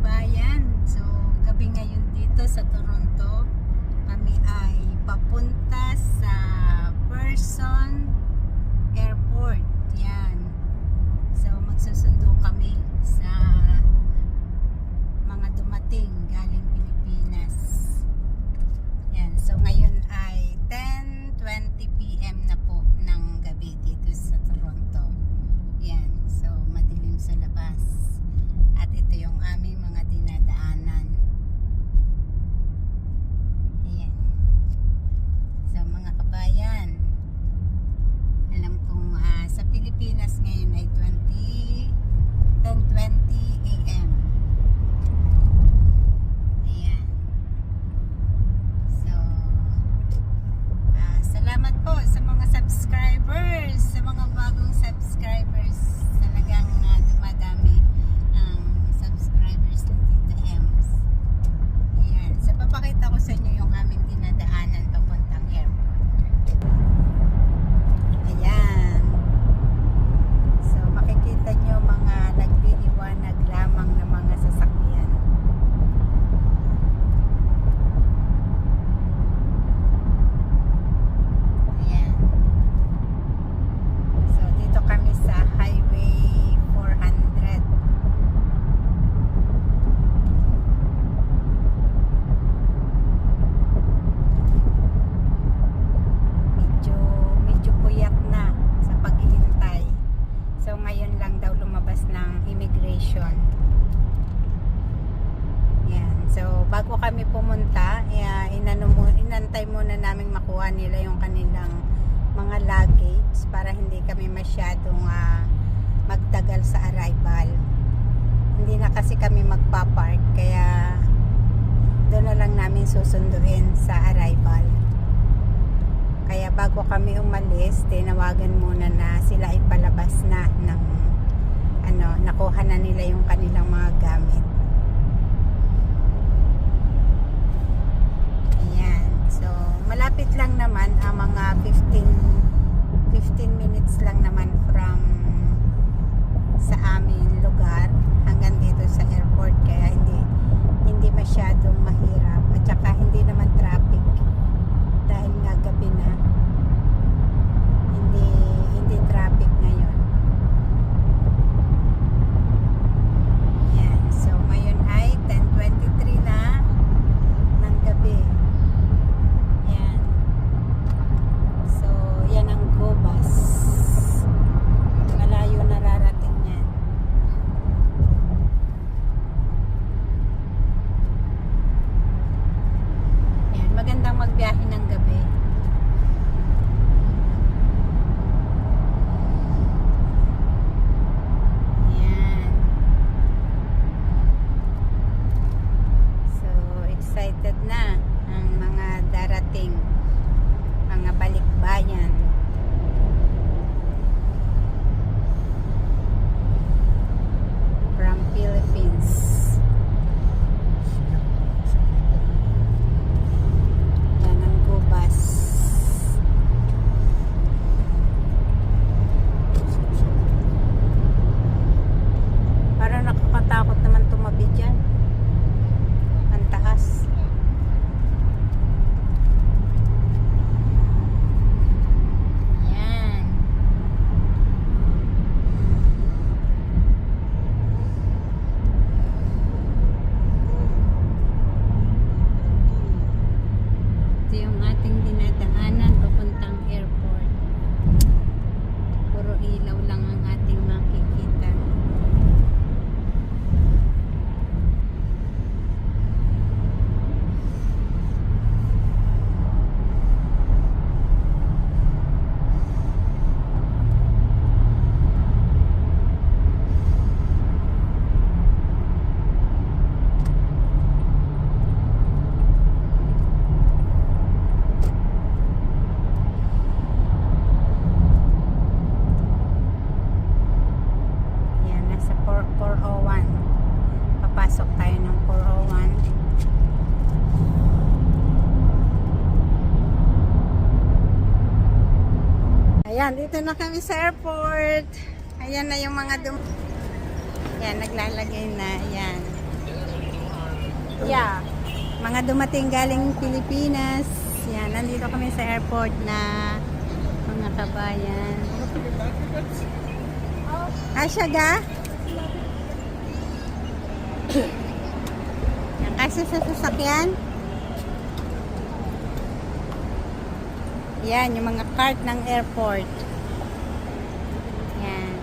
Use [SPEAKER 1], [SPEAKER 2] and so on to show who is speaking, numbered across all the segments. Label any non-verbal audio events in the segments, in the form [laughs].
[SPEAKER 1] kabayan. So, gabi ngayon dito sa Toronto, kami ay papunta sa Person Airport. Yan. So, magsusundo kami sa mga dumating galing Pilipinas. Yan. So, ngayon ay 10.20 p.m. na po ng gabi dito sa Toronto. Yan. So, madilim sa labas. At ito yung malapit lang naman ang mga 15 15 minutes lang naman from sa amin lugar hanggang dito sa airport. Kaya hindi hindi masyadong mahirap at saka hindi naman traffic dahil nga gabi na. Hindi hindi traffic ngayon. Yan so ngayon ay 10.23 na ng gabi. Nandito na kami sa airport. Ayan na yung mga dum... Ayan, naglalagay na. Ayan. Yeah. Mga dumating galing Pilipinas. Ayan, nandito kami sa airport na mga kabayan. Ah, Asya ga? Kasi sa sasakyan? Yan, yung mga cart ng airport. Yan.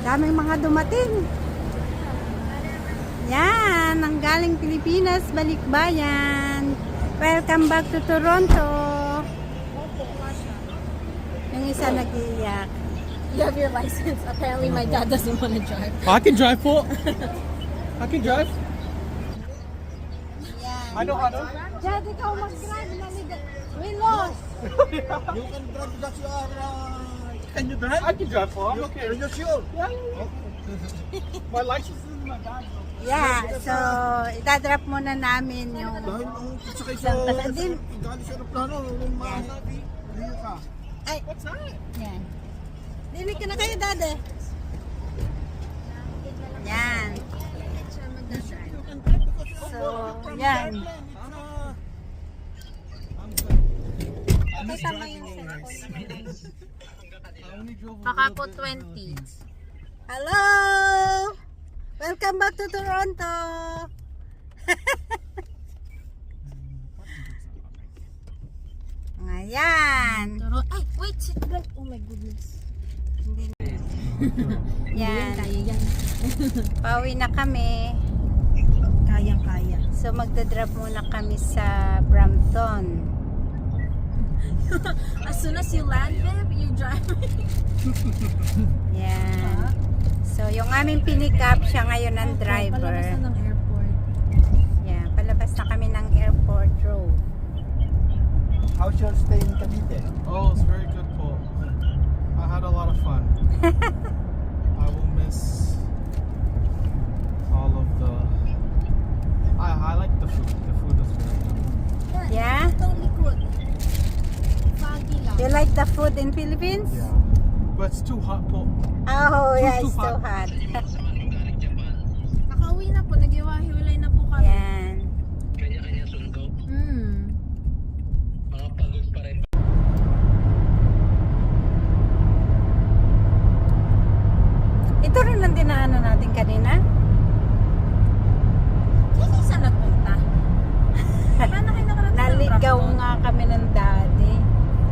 [SPEAKER 1] Daming mga dumating. Yan, ang galing Pilipinas, balikbayan. Welcome back to Toronto. Yung isa nag-iiyak.
[SPEAKER 2] You have your license. Apparently, my dad doesn't want to drive.
[SPEAKER 3] I can drive for. [laughs] I can drive.
[SPEAKER 1] Yan.
[SPEAKER 3] I know how to.
[SPEAKER 1] Dad, ikaw mag-drive. naliga- We lost. [laughs]
[SPEAKER 4] You can drive because you are. Uh,
[SPEAKER 3] Can you drive? I can drive for. I'm okay.
[SPEAKER 4] are you sure?
[SPEAKER 3] Yeah. [laughs] My license is in my bag. though.
[SPEAKER 1] Yeah, so itadrop muna namin yung
[SPEAKER 4] Dahil nung sakay
[SPEAKER 1] Isang
[SPEAKER 4] sa
[SPEAKER 1] tasan din.
[SPEAKER 4] galing sa aeroplano, nung masabi, ka.
[SPEAKER 1] ay,
[SPEAKER 3] What's that?
[SPEAKER 1] yan. Dinig ka na kayo, dade. Yan. So, yan. Kasama yung cellphone.
[SPEAKER 3] Bit.
[SPEAKER 2] 20.
[SPEAKER 1] Hello! Welcome back to Toronto! [laughs] Ayan!
[SPEAKER 2] Ay, wait, seatbelt. Oh my goodness.
[SPEAKER 1] Yan.
[SPEAKER 2] Kaya yan. [laughs]
[SPEAKER 1] Pauwi na kami.
[SPEAKER 2] Kayang-kaya.
[SPEAKER 1] So magdadrop muna kami sa Brampton. [laughs]
[SPEAKER 2] As soon as you land, babe, you drive.
[SPEAKER 1] Yan. So yung aming pinick up siya ngayon ng driver.
[SPEAKER 2] Palabas na ng airport.
[SPEAKER 1] Yan, palabas na kami ng airport road.
[SPEAKER 4] How's your stay in Cavite?
[SPEAKER 3] Oh, it's very good. I had a lot of fun. [laughs] I will miss all of the. I I like the food. The food is very good.
[SPEAKER 1] Yeah?
[SPEAKER 2] Ito likod.
[SPEAKER 1] You like the food in Philippines?
[SPEAKER 3] Yeah, but it's too hot, Paul.
[SPEAKER 1] Oh, yeah,
[SPEAKER 3] Too
[SPEAKER 1] it's too hot.
[SPEAKER 2] Nakauwi na po. Nag-iwahiwalay na po kami.
[SPEAKER 1] Yan. Dinaanan natin kanina.
[SPEAKER 2] Kasi saan nagpunta? Paano kayo nakarating ng
[SPEAKER 1] Naligaw
[SPEAKER 2] Brampton?
[SPEAKER 1] nga kami ng daddy.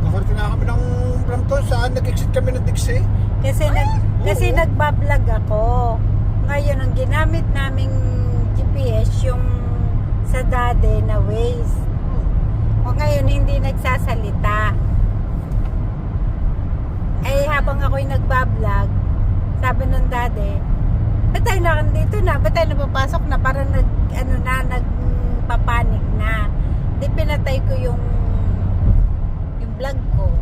[SPEAKER 4] Nakarating na kami ng Brampton, saan nag-exit kami ng Dixie?
[SPEAKER 1] Kasi nag kasi
[SPEAKER 4] oo.
[SPEAKER 1] nagbablog ako. Ngayon ang ginamit naming GPS yung sa dade na Waze. O ngayon hindi nagsasalita. Eh habang ako'y nagbablog, sabi ng dade, ba't tayo na dito na? Ba't tayo napapasok na? Parang nag, ano na, nagpapanik na. Di pinatay ko yung yung vlog ko.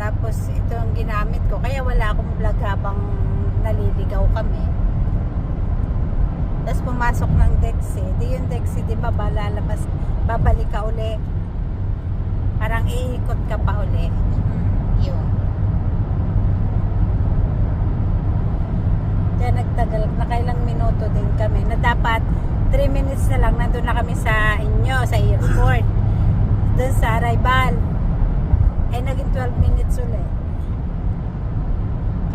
[SPEAKER 1] Tapos ito ang ginamit ko. Kaya wala akong vlog habang naliligaw kami. Tapos pumasok ng Dexy. Di yung Dexy, di ba ba lalabas, babalik ka uli. Parang iikot ka pa uli. Yun. Kaya nagtagal, nakailang minuto din kami. Na dapat 3 minutes na lang nandun na kami sa inyo, sa airport. [laughs] Doon sa arrival. Eh, naging 12 minutes ulit.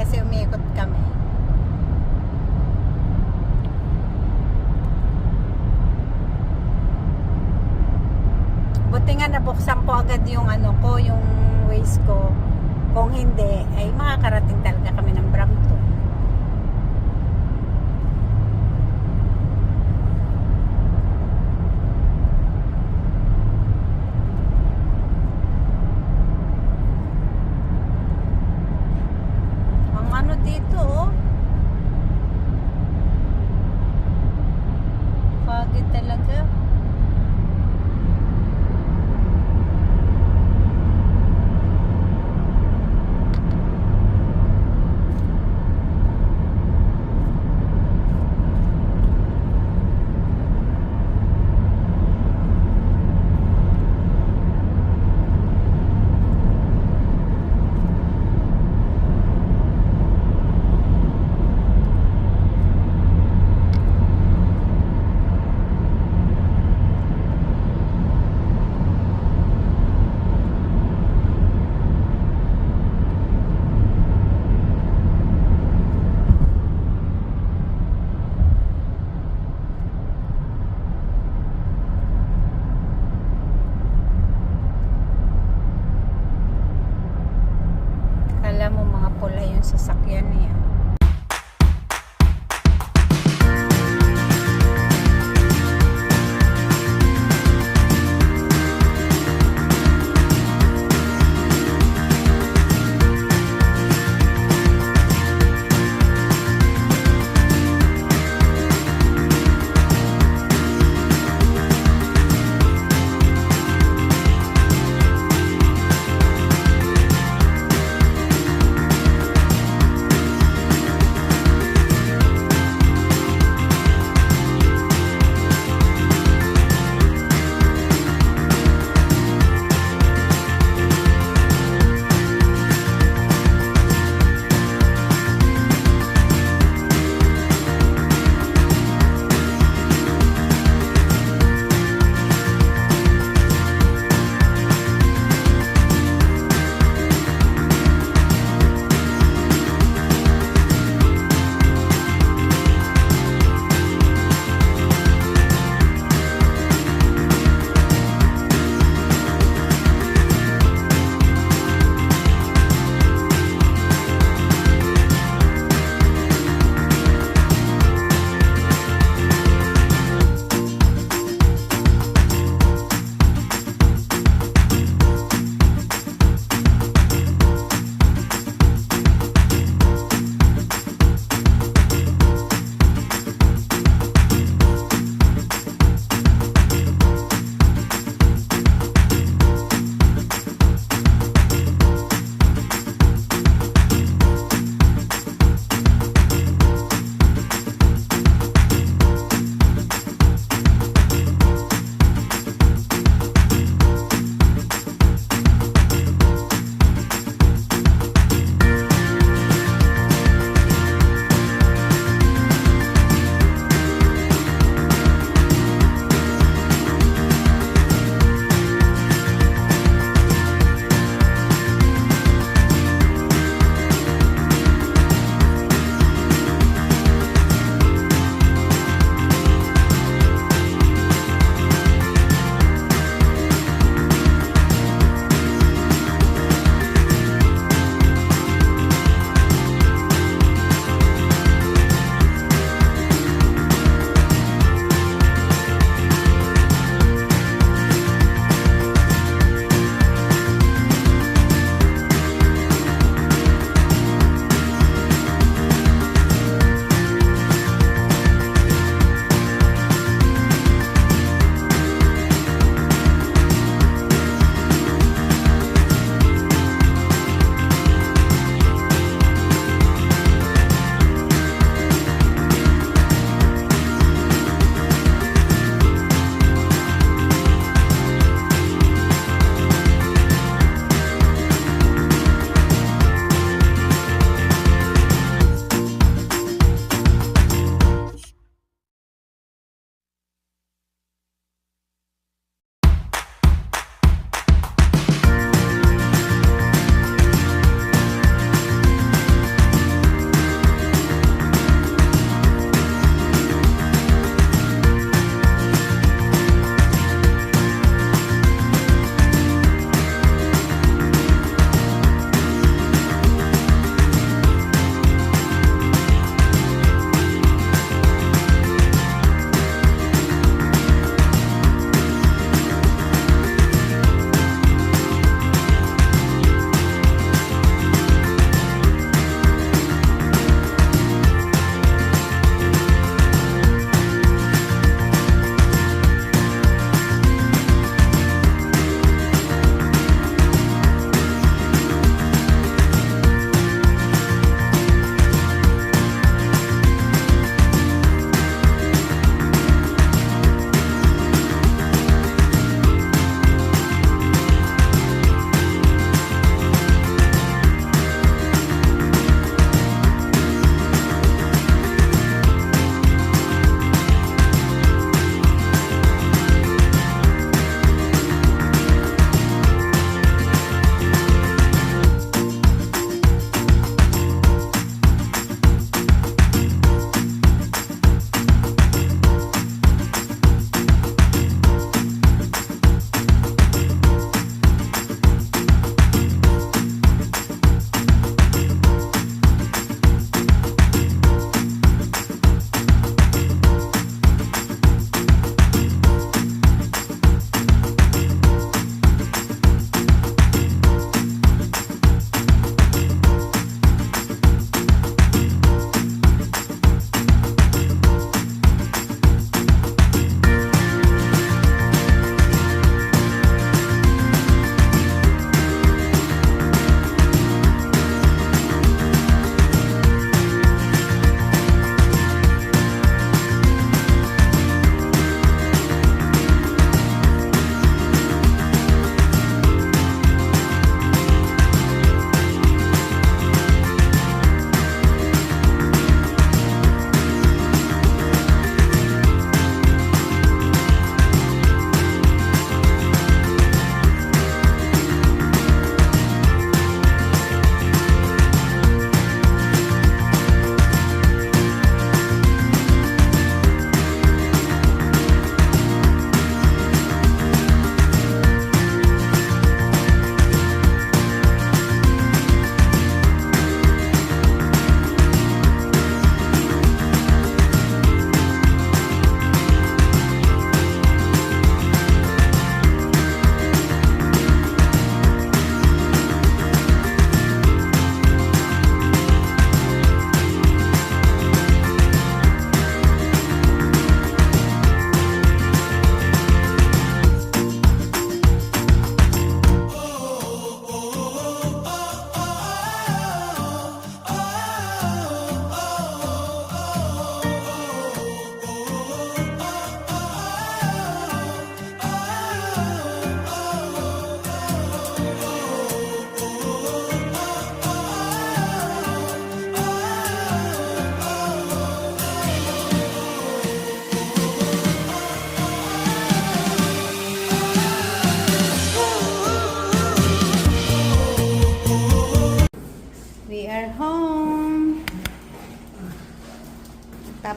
[SPEAKER 1] Kasi umiikot kami. Buti nga nabuksan ko agad yung ano ko, yung waist ko. Kung hindi, ay makakarating talaga kami ng Brampton.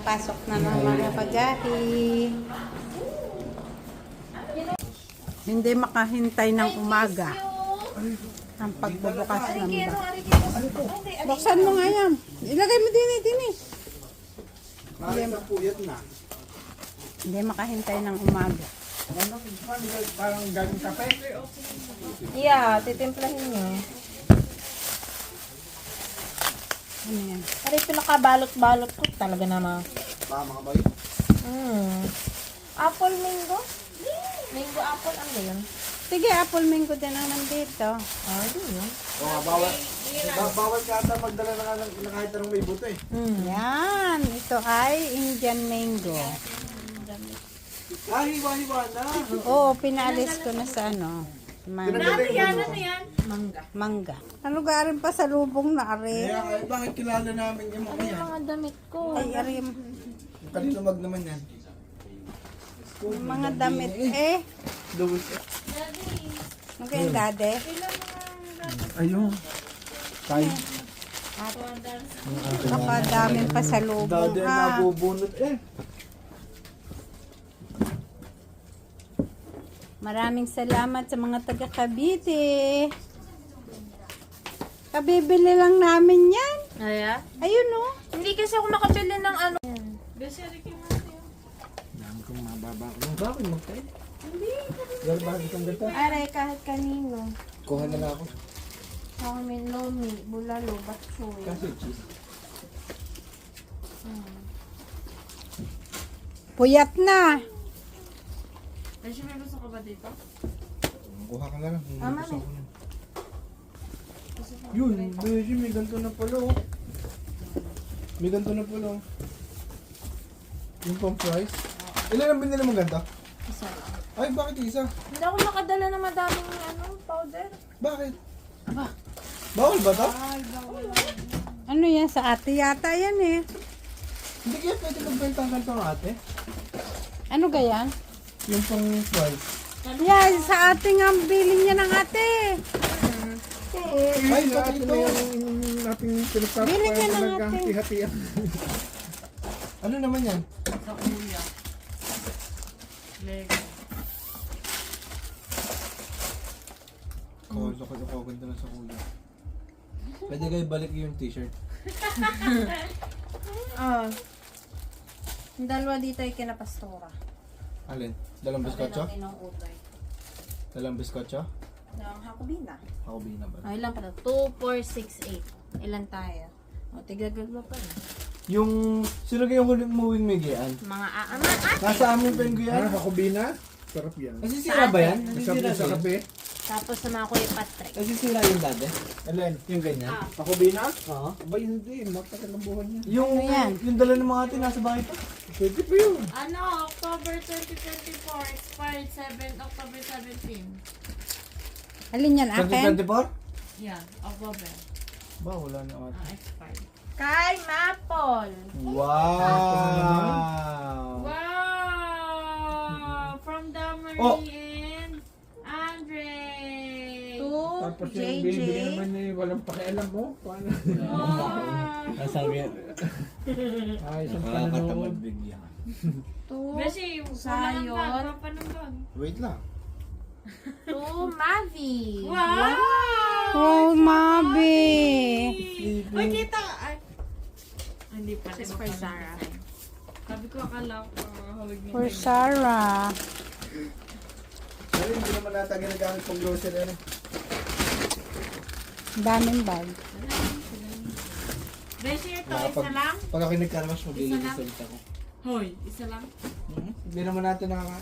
[SPEAKER 1] Mga pagahi. Hindi makahintay ng umaga. Ang pagbubukas ng ba. Buksan mo nga yan. Ilagay mo din eh, din eh.
[SPEAKER 4] Na.
[SPEAKER 1] Hindi makahintay ng umaga.
[SPEAKER 4] Ano, parang galing kape.
[SPEAKER 2] Yeah, titimplahin nyo.
[SPEAKER 1] Ano yan?
[SPEAKER 2] Pero pinakabalot-balot ko talaga naman.
[SPEAKER 4] Ba, mga boy?
[SPEAKER 2] Mm. Apple mango? Mango apple, ano ba yun?
[SPEAKER 1] Sige, apple mango din ang nandito.
[SPEAKER 2] Ah, di yun.
[SPEAKER 4] O nga, bawal. Ba- bawal ka ata magdala ng, ng, ng kahit anong may buto eh.
[SPEAKER 2] Mm.
[SPEAKER 1] Yan. Ito ay Indian mango.
[SPEAKER 4] Ah, hiwa-hiwa na.
[SPEAKER 1] Oo, pinalis ko na sa ano. Man-
[SPEAKER 4] Pinagaling mo.
[SPEAKER 2] Ano yan? Mangga.
[SPEAKER 1] mangga. Ano garin pa sa lubong na ari?
[SPEAKER 4] Kaya eh, bakit kilala namin yung mga yan?
[SPEAKER 2] Mga damit ko.
[SPEAKER 1] Ay, ari,
[SPEAKER 4] Kanino mag naman yan?
[SPEAKER 1] yung mga damit. Eh,
[SPEAKER 4] Lewis.
[SPEAKER 1] ano kayong dade?
[SPEAKER 4] Ayun. Kay.
[SPEAKER 1] Napadami pa sa lubong ha.
[SPEAKER 4] nabubunot eh.
[SPEAKER 1] Maraming salamat sa mga taga Cavite. Kabibili lang namin yan.
[SPEAKER 2] Aya?
[SPEAKER 1] Ayun oh.
[SPEAKER 2] Hindi kasi ako makabili ng ano.
[SPEAKER 4] Dami kong mababa ko. Bakit magkay? Hindi. Dahil bakit itong gata?
[SPEAKER 2] Aray, kahit kanino.
[SPEAKER 4] Kuha na lang ako.
[SPEAKER 2] Ramen, lomi, bulalo, batsoy.
[SPEAKER 4] Kasi cheese.
[SPEAKER 1] Puyat na.
[SPEAKER 2] Kasi may gusto ka ba dito?
[SPEAKER 4] Kuha ka na lang.
[SPEAKER 2] Ah, mami.
[SPEAKER 4] Yun, Beshi, may ganito na pala oh. May ganito na pala oh. Yung pang price. Ilan ang binili mo ganito?
[SPEAKER 2] Isa lang.
[SPEAKER 4] Ay, bakit isa?
[SPEAKER 2] Hindi ako makadala ng madaming ano, powder.
[SPEAKER 4] Bakit? Bawal ba to?
[SPEAKER 1] Ano yan sa ate yata yan eh.
[SPEAKER 4] Hindi kaya pwede magbenta ng ganito ng ate?
[SPEAKER 1] Ano gayan?
[SPEAKER 4] Yung pang price.
[SPEAKER 1] Yan, sa ate nga ang bilin niya ng ate.
[SPEAKER 4] Ay, sa ate na yung ating pinagpapakain
[SPEAKER 1] Bili ka ng
[SPEAKER 4] talaga.
[SPEAKER 1] ate.
[SPEAKER 4] Hati-hatian. ano naman yan? Kolo ko ako ganda na sa kuya. Pwede kayo balik yung t-shirt. [laughs]
[SPEAKER 2] Ah. Yung dalawa dito ay kinapastora.
[SPEAKER 4] Alin? Dalang biskotso?
[SPEAKER 2] Ng utay.
[SPEAKER 4] Dalang biskotso?
[SPEAKER 2] Ng hakubina.
[SPEAKER 4] Ako bina ba?
[SPEAKER 2] Ah, ilan pala? 2, 4, 6, 8. Ilan tayo? O, tigagagwa pa rin.
[SPEAKER 4] Yung, sino kayong huling moving may gayaan?
[SPEAKER 2] Mga aama. Ah,
[SPEAKER 4] Nasa amin pa yung gayaan?
[SPEAKER 5] Ah, kakubina? Sarap yan.
[SPEAKER 4] Nasisira ba yan?
[SPEAKER 5] Masarap
[SPEAKER 4] Nasisira
[SPEAKER 5] sa
[SPEAKER 4] ba yan?
[SPEAKER 5] kape.
[SPEAKER 2] tapos sa mga kuya Patrick.
[SPEAKER 4] Nasisira yung dati?
[SPEAKER 5] Alin?
[SPEAKER 4] Yung ganyan?
[SPEAKER 2] Ah.
[SPEAKER 5] Kakubina?
[SPEAKER 4] Oo.
[SPEAKER 5] Aba, hindi. Matagal ang buhay niya.
[SPEAKER 4] Yung,
[SPEAKER 1] Ano yan?
[SPEAKER 4] yung dala ng mga ate nasa bahay pa?
[SPEAKER 5] Pwede pa yun.
[SPEAKER 6] Ano, October 2024, expired 7, October 17.
[SPEAKER 1] Alin yan, akin?
[SPEAKER 4] 2024?
[SPEAKER 6] Yeah, October.
[SPEAKER 4] Ba, wala na ate.
[SPEAKER 6] Ah, expired.
[SPEAKER 2] Kay Mapol.
[SPEAKER 4] Wow!
[SPEAKER 6] Wow! From Damarie
[SPEAKER 4] Oh.
[SPEAKER 6] and Andre!
[SPEAKER 2] To
[SPEAKER 5] Tapos yung
[SPEAKER 2] JJ.
[SPEAKER 5] naman eh, walang pakialam mo. Paano?
[SPEAKER 6] Oh.
[SPEAKER 4] Nasabi yan.
[SPEAKER 5] Ay, isang
[SPEAKER 4] Nakakatamad
[SPEAKER 5] panonood.
[SPEAKER 4] bigyan.
[SPEAKER 2] To,
[SPEAKER 6] Beshi, wala
[SPEAKER 2] Sayon.
[SPEAKER 6] ng bag, papa ng bag.
[SPEAKER 4] Wait lang.
[SPEAKER 2] to Mavi.
[SPEAKER 6] Wow!
[SPEAKER 1] Oh, Mabi.
[SPEAKER 6] Uy, kita! Ay. Hindi pa.
[SPEAKER 2] This is for Zara.
[SPEAKER 6] Sabi ko, akala ko, hawig niya.
[SPEAKER 1] For Sarah.
[SPEAKER 4] Pero hindi naman nata ginagamit pang grocery. Ano?
[SPEAKER 1] Daming bag.
[SPEAKER 6] Beshi, ito, isa lang?
[SPEAKER 4] Pag ako nagkaramas,
[SPEAKER 6] Isa
[SPEAKER 4] maglilinis
[SPEAKER 6] lang?
[SPEAKER 4] ulit ako.
[SPEAKER 6] Hoy, isa lang?
[SPEAKER 4] Mhm. Hindi naman natin nakaka...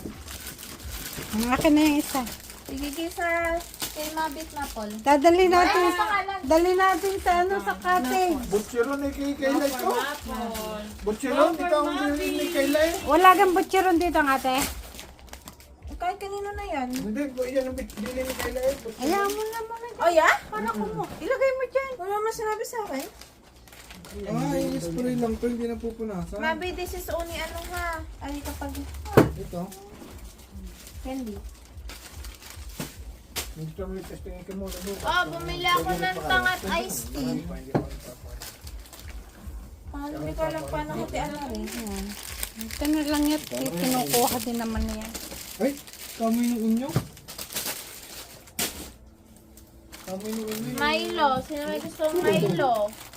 [SPEAKER 1] Ang akin na yung isa.
[SPEAKER 2] Sige sa kay Mabit Mapol.
[SPEAKER 1] Dadali natin. Dali natin sa ano sa cottage.
[SPEAKER 4] Butcheron ni kay Kayla ito.
[SPEAKER 6] Apple.
[SPEAKER 4] Butcheron, ikaw ang binili ni Kayla eh.
[SPEAKER 1] Wala kang butcheron dito ng ate.
[SPEAKER 2] Kahit kanino na yan.
[SPEAKER 4] Hindi, bu- yan ang binili ni Kayla eh. Butcheron.
[SPEAKER 1] Ayaw mo na muna.
[SPEAKER 2] Oh, yeah? Para ko mo.
[SPEAKER 1] Ilagay mo dyan.
[SPEAKER 2] Wala naman sinabi sa akin.
[SPEAKER 4] Ah, yung spray lang to, hindi na pupunasan.
[SPEAKER 2] Mabi, this is only ano ha. Ay, kapag
[SPEAKER 4] Ito.
[SPEAKER 2] candy.
[SPEAKER 5] Yung?
[SPEAKER 2] Oh, bumili ako ng tangat iced tea. Paano hindi ko alam paano hati ano rin.
[SPEAKER 1] Ito na lang yan. Kinukuha din naman niya.
[SPEAKER 4] Ay, kamoy ng inyo. Kamoy ng inyo.
[SPEAKER 2] Milo. Sino may gusto Milo?
[SPEAKER 4] Amoy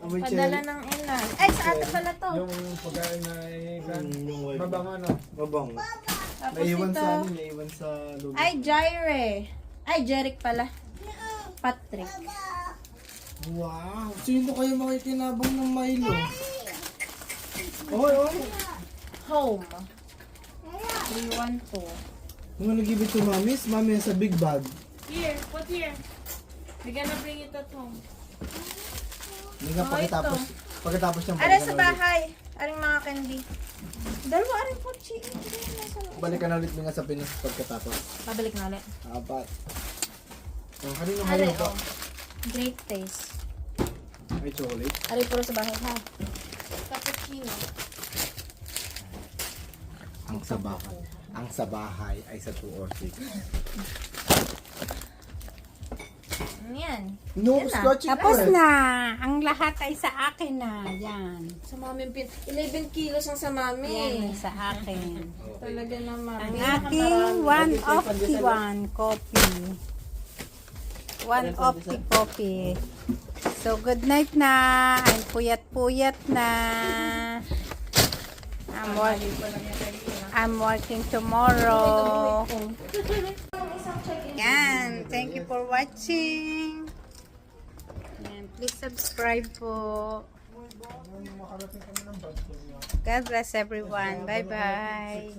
[SPEAKER 2] Padala ng ilan. Ay, sa ate pala to.
[SPEAKER 5] Yung pagkain na ikan.
[SPEAKER 4] yung wife.
[SPEAKER 5] Mabang ano.
[SPEAKER 4] Mabang.
[SPEAKER 2] Tapos
[SPEAKER 4] Naiwan
[SPEAKER 2] ito.
[SPEAKER 4] sa ano, naiwan sa loob.
[SPEAKER 2] Ay, Jaire. Ay, Jeric pala. Patrick.
[SPEAKER 4] Wow! Sino kaya makikinabang ng Milo? Oy, oy!
[SPEAKER 2] Home. 312.
[SPEAKER 4] Mga nag-give it to mamis, mami sa big bag.
[SPEAKER 6] Here, put here. We're gonna bring it at home.
[SPEAKER 4] Hindi nga pagkatapos, pagkatapos
[SPEAKER 2] Ano
[SPEAKER 4] balikan
[SPEAKER 2] sa bahay? Aring mga candy. Dalawa aring po, chi.
[SPEAKER 4] Balikan na ulit nga sa Pinas pagkatapos.
[SPEAKER 2] Pabalik na ulit.
[SPEAKER 4] Apat. Oh, kanino
[SPEAKER 2] Are,
[SPEAKER 4] Milo to?
[SPEAKER 2] oh. Great taste.
[SPEAKER 4] Ay, chocolate.
[SPEAKER 2] Are, puro sa bahay, ha? Cappuccino.
[SPEAKER 4] Ang sa bahay. Ang sa bahay ay sa 2 or 3.
[SPEAKER 2] Yan?
[SPEAKER 4] No,
[SPEAKER 2] Yan na.
[SPEAKER 4] scotch
[SPEAKER 1] Tapos na. Ang lahat ay sa akin na. Yan.
[SPEAKER 2] Sa mami, pin 11 kilos ang sa mami.
[SPEAKER 1] Yan sa akin.
[SPEAKER 2] Talaga naman.
[SPEAKER 1] Ang
[SPEAKER 2] Pinakamarami.
[SPEAKER 1] aking one of the one coffee. One of the coffee. So, good night na. I'm puyat-puyat na. I'm, work- I'm working tomorrow. Yan. Thank you for watching. Yan. Please subscribe po. God bless everyone. Bye-bye.